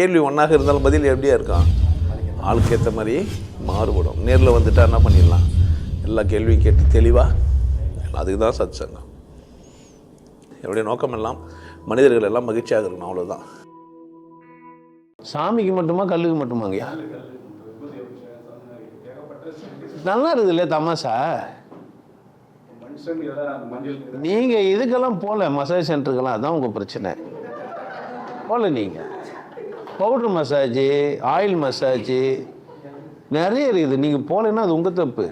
கேள்வி ஒன்றாக இருந்தாலும் பதில் எப்படியா இருக்கும்? ஆளுக்கு ஏற்ற மாதிரி மாறுபடும். நேரில் வந்துட்டா என்ன பண்ணிடலாம்? எல்லா கேள்வியும் கேட்டு தெளிவாக அதுக்கு தான் சத் சங்கம் என்னுடைய நோக்கம் எல்லாம் மனிதர்கள் எல்லாம் மகிழ்ச்சியாக இருக்கணும் அவ்வளோதான் சாமிக்கு மட்டுமா கல்லுக்கு மட்டுமாங்கய்யா? நல்லா இருக்குது இல்லையா தமாஷா? நீங்கள் இதுக்கெல்லாம் போகல மசாஜ் சென்டருக்கெல்லாம் அதான் உங்கள் பிரச்சனை. போகல நீங்கள் பவுடர் மசாஜு ஆயில் மசாஜ் நிறைய இருக்குது. நீங்கள் போகலைன்னா அது உங்கள் தப்பு.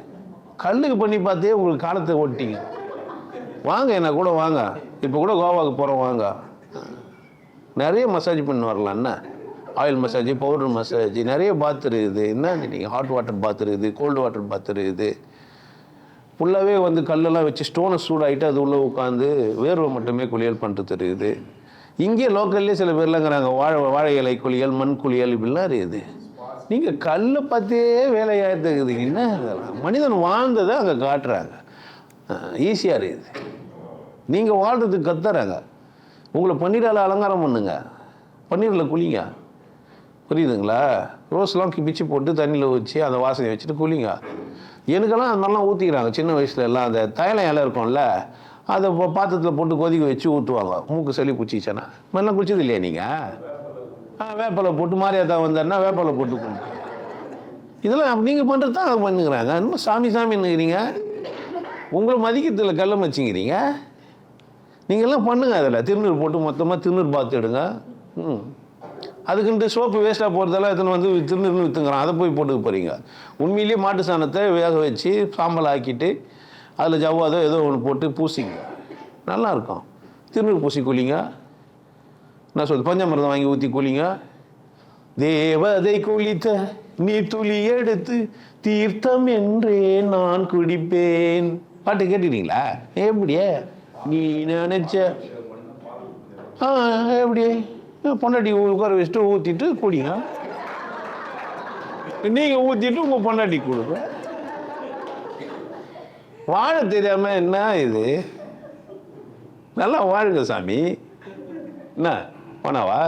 கல்லுக்கு பண்ணி பார்த்தே உங்களுக்கு காலத்தை ஓட்டிங்க. வாங்க என்ன கூட வாங்க. இப்போ கூட கோவாவுக்கு போகிறோம் வாங்க. நிறைய மசாஜ் பண்ணி வரலாம் என்ன? ஆயில் மசாஜ் பவுடர் மசாஜ் நிறைய பாத் இருக்குது. என்ன நீங்கள் ஹாட் வாட்டர் பாத் இருக்குது கோல்டு வாட்டர் பாத் இருக்குது. ஃபுல்லாகவே வந்து கல்லெல்லாம் வச்சு ஸ்டோனை சூடாகிட்டு அது உள்ளே உட்காந்து வேர்வை மட்டுமே குளியல் பண்ணுறது இருக்குது. இங்கே லோக்கல்லே சில பேர்லாங்கிறாங்க வாழை வாழை இலை குளியல் மண் குளியல் இப்படிலாம் இருக்குது. நீங்கள் கல்லை பார்த்தே வேலையாக என்ன மனிதன் வாழ்ந்ததை அங்கே காட்டுறாங்க. ஈஸியாக இருக்குது. நீங்கள் வாழ்றதுக்கு கத்துறாங்க. உங்களை பன்னீரால் அலங்காரம் பண்ணுங்க. பன்னீரில் குளிங்க. புரியுதுங்களா? ரோஸ்லாம் பிச்சு போட்டு தண்ணியில் வச்சு அந்த வாசனை வச்சுட்டு குளிங்க. எனக்கெல்லாம் அது ஊற்றிக்கிறாங்க சின்ன வயசுல எல்லாம் அந்த தைலம் இலை இருக்கும்ல அதை பாத்திரத்தில் போட்டு கொதிக்க வச்சு ஊற்றுவாங்க மூக்கு சளி பிடிச்சிச்சேன்னா. மாதிரிலாம் குடிச்சது இல்லையா நீங்கள் ஆ வேப்பலை போட்டு மாரியாத்தா வந்தாருன்னா வேப்பலை போட்டு கொண்டு இதெல்லாம் நீங்கள் பண்ணுறது தான் அதை பண்ணுங்கிறாங்க இன்னும் சாமி சாமின்னுங்கிறீங்க உங்களை மதிக்கிறதுல கல்லம் வச்சுங்கிறீங்க நீங்கள்லாம் பண்ணுங்கள் அதில். திருநூறு போட்டு மொத்தமாக திருநூறு பார்த்து எடுங்க. ம். அதுக்குன்ட்டு சோப்பு வேஸ்ட்டாக போகிறதெல்லாம் எத்தனை வந்து திருநூறுன்னு விற்றுங்கிறான் அதை போய் போட்டுக்க போகிறீங்க உண்மையிலேயே மாட்டு சாணத்தை வேக வச்சு சாம்பல் ஆக்கிட்டு அதில் ஜவ்வாதோ ஏதோ ஒன்று போட்டு பூசிங்க. நல்லாயிருக்கும் திருநூறு பூசி குளிங்க. நான் சொல்லுது பஞ்சாமிரதம் வாங்கி ஊற்றி குளிங்க. தேவதை குளித்த நீ துளி எடுத்து தீர்த்தம் என்றே நான் குடிப்பேன். பாட்டு கேட்டுக்கிறீங்களா எப்படியே? நீ நினைச்ச ஆ எப்படி? பொண்டாட்டி உட்கார வச்சுட்டு ஊற்றிட்டு குடிங்க. நீங்கள் ஊற்றிட்டு உங்கள் பொண்டாட்டி கொடுங்க. வாழ தெரியாம என்ன இது? நல்லா வாழுங்க சாமி. என்ன போனாவா?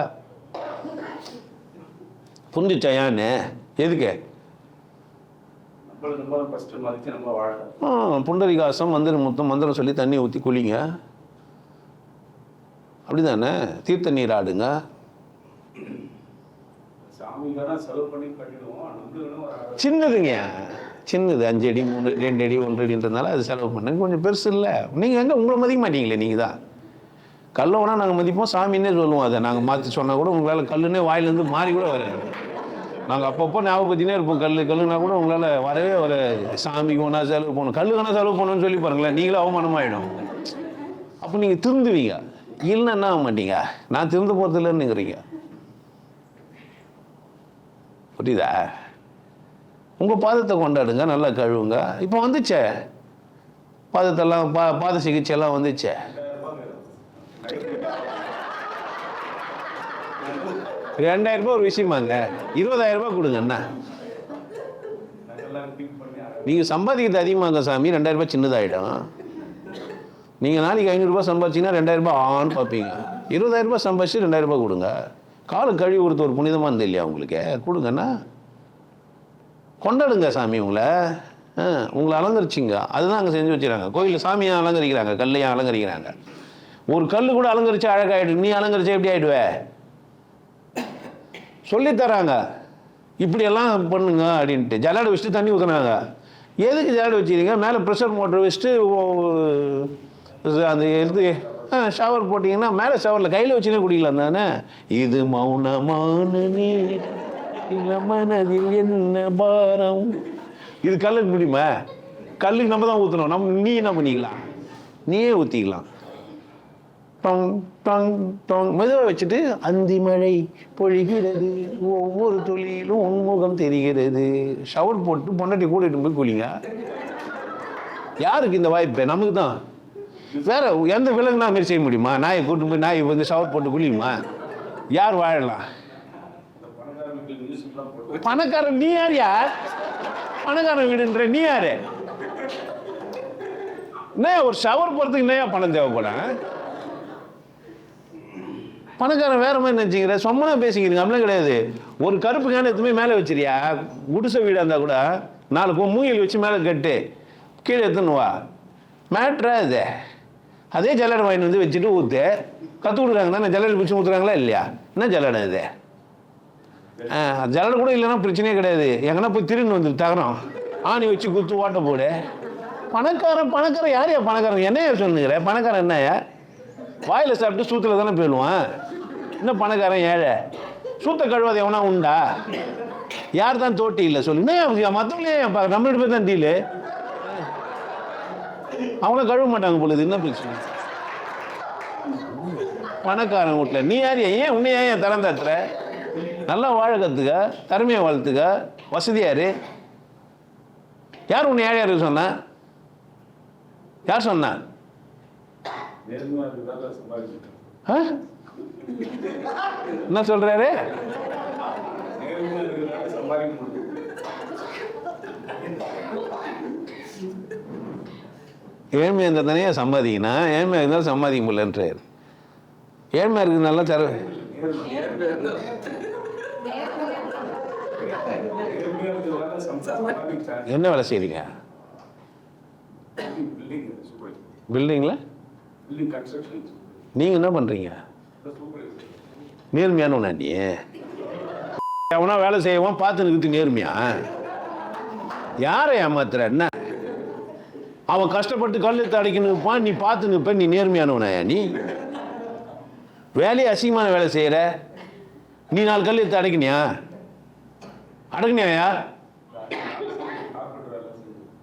புரிஞ்சிச்சாயான்னு? எதுக்கு? புண்டரிகாசம் மந்திரம் மொத்தம் மந்திரம் சொல்லி தண்ணி ஊற்றி குளிங்க. அப்படிதானே? தீர்த்த நீர் ஆடுங்க. சின்னதுங்க. சின்னது அஞ்சு அடி மூணு ரெண்டு அடி ஒன்று அடின்றதுனால அது செலவு பண்ணுங்க. கொஞ்சம் பெருசு இல்லை. நீங்கள் எங்கே உங்களை மதிக்க மாட்டீங்களே நீங்கள் தான் கல்லவனா நாங்கள் மதிப்போம் சாமின்னே சொல்லுவோம் அதை. நாங்கள் மாற்றி சொன்னால் கூட உங்களால் கல்லுன்னே வாயிலேருந்து மாறி கூட வராது. நாங்கள் அப்பப்போ ஞாபகத்தினே இருப்போம் கல் கல்லுனா கூட உங்களால் வரவே வர சாமிக்கு ஒன்றா செலவு பண்ணணும் கல்லுக்கான செலவு பண்ணணும்னு சொல்லி பாருங்களேன் நீங்களும் அவமானமாயிடும். அப்போ நீங்கள் திருந்துவீங்க. இல்லைன்னா என்ன ஆக மாட்டீங்க? நான் திருந்து போகிறதில்லன்னுங்கிறீங்க புரியுதா? உங்கள் பாதத்தை கொண்டாடுங்க நல்லா கழுவுங்க. இப்போ வந்துச்சே? பாதத்தெல்லாம் பா பாத சிகிச்சையெல்லாம் வந்துச்சே? ரெண்டாயிரம் ரூபாய் ஒரு விஷயமாங்க. இருபதாயிரம் ரூபாய் கொடுங்க என்ன நீங்கள் சம்பாதிக்கிறது அதிகமாங்க சாமி ரெண்டாயிரம் ரூபாய் சின்னதாயிடும். நீங்கள் நாளைக்கு ஐநூறுரூபா சம்பாதிச்சிங்கன்னா ரெண்டாயிரம் ரூபாய் ஆன்னு பார்ப்பீங்க. இருபதாயிரம் ரூபாய் சம்பாதிச்சு ரெண்டாயிரம் ரூபாய் கொடுங்க. காலை கழுவி கொடுத்த ஒரு புனிதமாக இருந்தது இல்லையா உங்களுக்கு கொடுங்கண்ணா கொண்டாடுங்க சாமி உங்களை. ஆ, உங்களை அலங்கரிச்சிங்க. அதுதான் அங்கே செஞ்சு வச்சுறாங்க கோயிலில் சாமியை அலங்கரிக்கிறாங்க கல்லையும் அலங்கரிக்கிறாங்க. ஒரு கல் கூட அலங்கரிச்சு அழகாயிடு நீ அலங்கரிச்சா எப்படி ஆயிடுவே? சொல்லித்தராங்க இப்படியெல்லாம் பண்ணுங்க அப்படின்ட்டு. ஜல்லாடை வச்சுட்டு தண்ணி ஊற்றுனாங்க எதுக்கு ஜலாடு வச்சுக்கிறீங்க? மேலே ப்ரெஷர் மோட்டர் வச்சுட்டு அந்த எடுத்து ஷவர் போட்டிங்கன்னா மேலே ஷவரில் கையில் வச்சுனே குடிக்கலாம் தானே? இது மௌனமான நீர். இளமனதில் என்ன பாரம்? இது கல்லுக்கு முடியுமா? கல்லுக்கு நம்ம தான் ஊற்றணும் நம்ம நீ என்ன பண்ணிக்கலாம்? நீயே ஊற்றிக்கலாம் டொங் டொங் டொங். மெதுவாக வச்சுட்டு அந்தி மழை பொழிகிறது. ஒவ்வொரு துளியிலும் உன்முகம் தெரிகிறது. ஷவர் போட்டு பொண்டாட்டி கூட்டிட்டு போய் குளிங்க. யாருக்கு இந்த வாய்ப்பு? நமக்கு தான். வேற எந்த விலங்குனா மாரி செய்ய முடியுமா? நாயை கூட்டு போய் நாயை வந்து ஷவர் போட்டு குளியுமா? யார் வாழலாம் பணக்கார வீட்டில் மியூசிக்லாம் போட்டு பணக்காரன் நீ யார் யார்? பணக்காரன் வீடுன்ற நீ யாரு? என்ன ஒரு ஷவர் போகிறதுக்கு என்னையா பணம் தேவைப்படும்? பணக்காரன் வேற மாதிரி நினச்சிக்கிற சொம்மனா பேசிக்கிறீங்க அப்படிலாம் கிடையாது. ஒரு கருப்பு கேன எதுவுமே மேலே வச்சிரியா குடிசை வீடாக இருந்தால் கூட நாலு கொ- மூங்கில் வச்சு மேலே கட்டு கீழே எடுத்துன்னு வா. மேட்ரா இது? அதே ஜல்லடை வாங்கிட்டு வந்து வச்சுட்டு ஊற்று கற்றுக் கொடுக்குறாங்க தானே? ஜல்லடை பிடிச்சி ஊற்றுறாங்களா இல்லையா? என்ன ஜல்லடை இது? ஜல்லடை கூட இல்லைன்னா பிரச்சனையே கிடையாது. எங்கன்னா போய் திருன்னு வந்து தகரம் ஆணி வச்சு குத்து ஓட்ட போடு. பணக்காரன் பணக்காரன் யார் யா பணக்காரன்? என்னையா சொல்லுங்கிற? பணக்காரன் என்னையா? வாயில் சாப்பிட்டு சூத்தில் தானே போயிடுவான் என்ன பணக்காரன் ஏழை? சூத்த கழுவாத எவனா உண்டா? யார் தான் தோட்டி இல்லை? சொல்லு. என்ன மற்றவங்களே நம்மளோட பேர் தான் டீலு. அவங்கள கழுவ மாட்டாங்க பொழுது என்ன பிரச்சனை? பணக்காரன் வீட்டில் நீ யார் ஏன் உன்னை ஏன் ஏன் தரம் தத்துற நல்லா வாழ கற்றுக்க திறமையை வளர்த்துக்க. வசதியாரு யார்? உன்னை ஏழையா இருக்க சொன்னா? யார் சொன்னா? என்ன சொல்றாரு? ஏழ்மையாக இருந்தால் தானே சம்பாதிக்கணும். ஏழ்மையாக இருந்தாலும் சம்பாதிக்க முடியலன்றார். ஏழ்மையாக இருக்கிறதுனால தர என்ன வேலை செய்றீங்க? பில்டிங் பில்டிங்கில் நீங்கள் என்ன பண்ணுறீங்க நேர்மையான நேர்மையானவனா நீ. எவனா வேலை செய்வான் பார்த்து நிறுத்து நேர்மையா? யாரை ஏமாத்துற என்ன? அவன் கஷ்டப்பட்டு கல் எடுத்து நீ பார்த்து நிற்ப நீ நேர்மையானவனாயா நீ. வேலையை அசிங்கமான வேலை செய்கிற நீ நாலு கல் எடுத்து அடைக்கணியா? அடக்குனியாயா?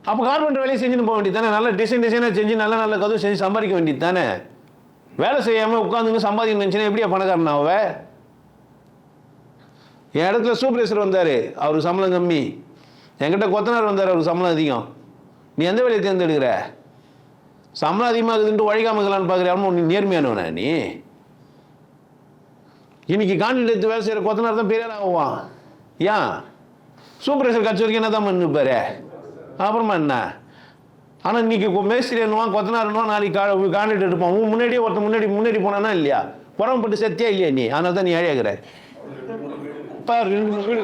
அப்போ கார்பெண்டர் வேலையை செஞ்சுன்னு போக வேண்டியது தானே நல்ல டிசைன் டிசைனாக செஞ்சு நல்ல நல்ல கதவு செஞ்சு சம்பாதிக்க வேண்டியது தானே வேலை செய்யாமல் உட்காந்துங்க சம்பாதிக்க நினச்சினா எப்படியா பணக்காரன் ஆவ என் இடத்துல சூப்பர்வைசர் வந்தார் அவருக்கு சம்பளம் கம்மி. என்கிட்ட கொத்தனார் வந்தார் அவருக்கு சம்பளம் அதிகம். நீ எந்த வேலையை தேர்ந்தெடுக்கிற? சம்பளம் அதிகமாகுதுன்ட்டு உழைக்காம பார்க்குறாமல் நீ நேர்மையானவனா நீ? இன்னைக்கு காண்டில் எடுத்து வேலை செய்கிற கொத்தனார் தான் பெரியார் ஆகுவான். ஏன்? சூப்பர்வைசர் கட்சி வரைக்கும் என்ன தான் பண்ணிப்பாரு அப்புறமா என்ன ஆனால் இன்னைக்கு மேஸ்திரி என்னவான் கொத்தனார் என்ன நாளைக்கு கா காண்டிட்டு எடுப்பான் உன் முன்னாடியே ஒருத்தன் முன்னாடி முன்னாடி போனானா இல்லையா புறம்பட்டு செத்தியா இல்லையா நீ அதனால தான் நீ ஏழையாகிற பாரு ரெண்டு மூணு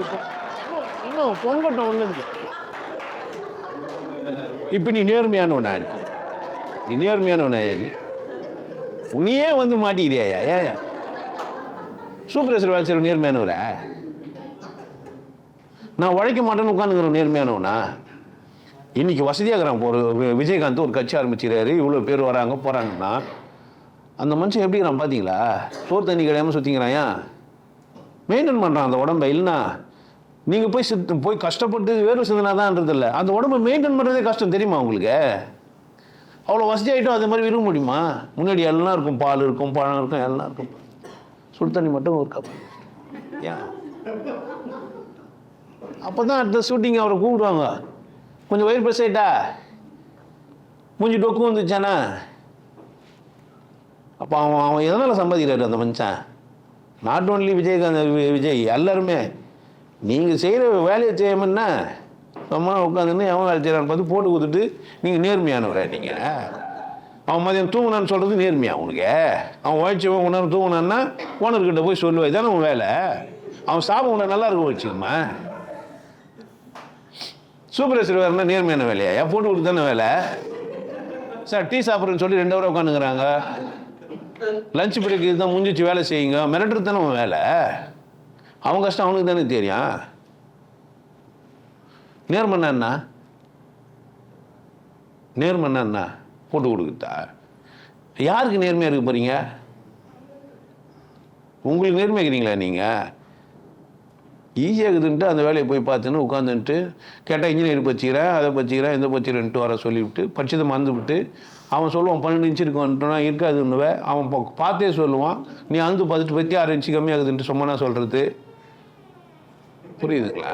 இன்னும் ஒன்று இப்போ நீ நேர்மையானவனா நீ? நீ நேர்மையானவனா நீ நீயே வந்து மாட்டிக்கிறியா ஏன் சூப்பர்வைசர் வேலை செய்கிற நேர்மையானவரா நான் உழைக்க மாட்டேன்னு உட்காந்துக்கிற நேர்மையானவனா? இன்றைக்கி வசதியாக இருக்கிறான் இப்போ ஒரு விஜயகாந்த் ஒரு கட்சி ஆரம்பிச்சுக்கிறாரு. இவ்வளோ பேர் வராங்க போகிறாங்கன்னா அந்த மனுஷன் எப்படி பார்த்தீங்களா சோறு தண்ணி கிடையாமல் சுற்றிக்கிறான் ஏன் மெயின்டைன் பண்ணுறான் அந்த உடம்பை இல்லைனா நீங்கள் போய் சித்து போய் கஷ்டப்பட்டு வேர்வை சிந்தனாதான்றது இல்லை அந்த உடம்பை மெயின்டைன் பண்ணுறதே கஷ்டம் தெரியுமா உங்களுக்கு? அவ்வளோ வசதியாகிட்டோம் அது அதே மாதிரி விரும்ப முடியுமா? முன்னாடி எல்லாம் இருக்கும். பால் இருக்கும் பழம் இருக்கும் எல்லாம் இருக்கும். சுடு தண்ணி மட்டும் ஒரு கப் ஏன்? அப்போ தான் அடுத்த ஷூட்டிங் அவரை கூப்பிடுவாங்க. கொஞ்சம் வயிறு பிரஸ் ஆயிட்டா மூஞ்சி டொக்கு வந்துச்சானா அப்போ அவன் அவன் எதனால் சம்பாதிக்கிறாரு அந்த மனுஷன்? நாட் ஓன்லி விஜயகாந்த் விஜய் எல்லாருமே. நீங்கள் செய்கிற வேலையை செய்யாமன்னா சும்மா உட்காந்துன்னு எவன் வேலை செய்கிறான்னு பார்த்து போட்டு கொடுத்துட்டு நீங்கள் நேர்மையானவரா நீங்கள் அவன் மதியம் தூங்கினான்னு சொல்கிறது நேர்மையா உனக்கு? அவன் உழைச்சவன் உணர்வு தூங்கினான்னா ஓனர்கிட்ட போய் சொல்லுவா இதானே உன் வேலை? அவன் சாப்பிட உன்னை நல்லா இருக்கும் வச்சுக்கம்மா சூப்பர்வைசர் வேறுனா நேர்மையான வேலையா? என் போட்டு கொடுத்து தானே வேலை? சார் டீ சாப்பிட்றேன்னு சொல்லி ரெண்டு ஹவர் உட்காந்துக்கிறாங்க. லஞ்ச் பிரேக் இதுதான் முடிஞ்சிச்சு வேலை செய்யுங்க. மிரட்டுறது தானே அவன் வேலை? அவன் கஷ்டம் அவனுக்கு தானே தெரியும். நேர்மன்னா என்ன? நேர்மன்னா என்ன? போட்டு கொடுக்குதா யாருக்கு நேர்மையாக இருக்க போகிறீங்க உங்களுக்கு நேர்மையாக இருக்கிறீங்களா நீங்கள் ஈஸியாக இருக்குதுன்ட்டு அந்த வேலையை போய் பார்த்துன்னு உட்காந்துன்ட்டு கேட்டால் இன்ஜினியர் பச்சிக்கிறேன் அதை பச்சிக்கிறேன் இந்த பச்சிக்கிறேன்ட்டு வர சொல்லிவிட்டு படிச்சதை மறந்து விட்டு அவன் சொல்லுவான் பன்னெண்டு இன்ச்சு இருக்குன்ட்டுனா இருக்காதுன்னுவே. அவன் பா- பார்த்தே சொல்லுவான் நீ அந்த பார்த்துட்டு பற்றி ஆறு இன்ச்சு கம்மியாகுதுன்ட்டு சும்மா சொல்கிறது புரியுதுங்களா?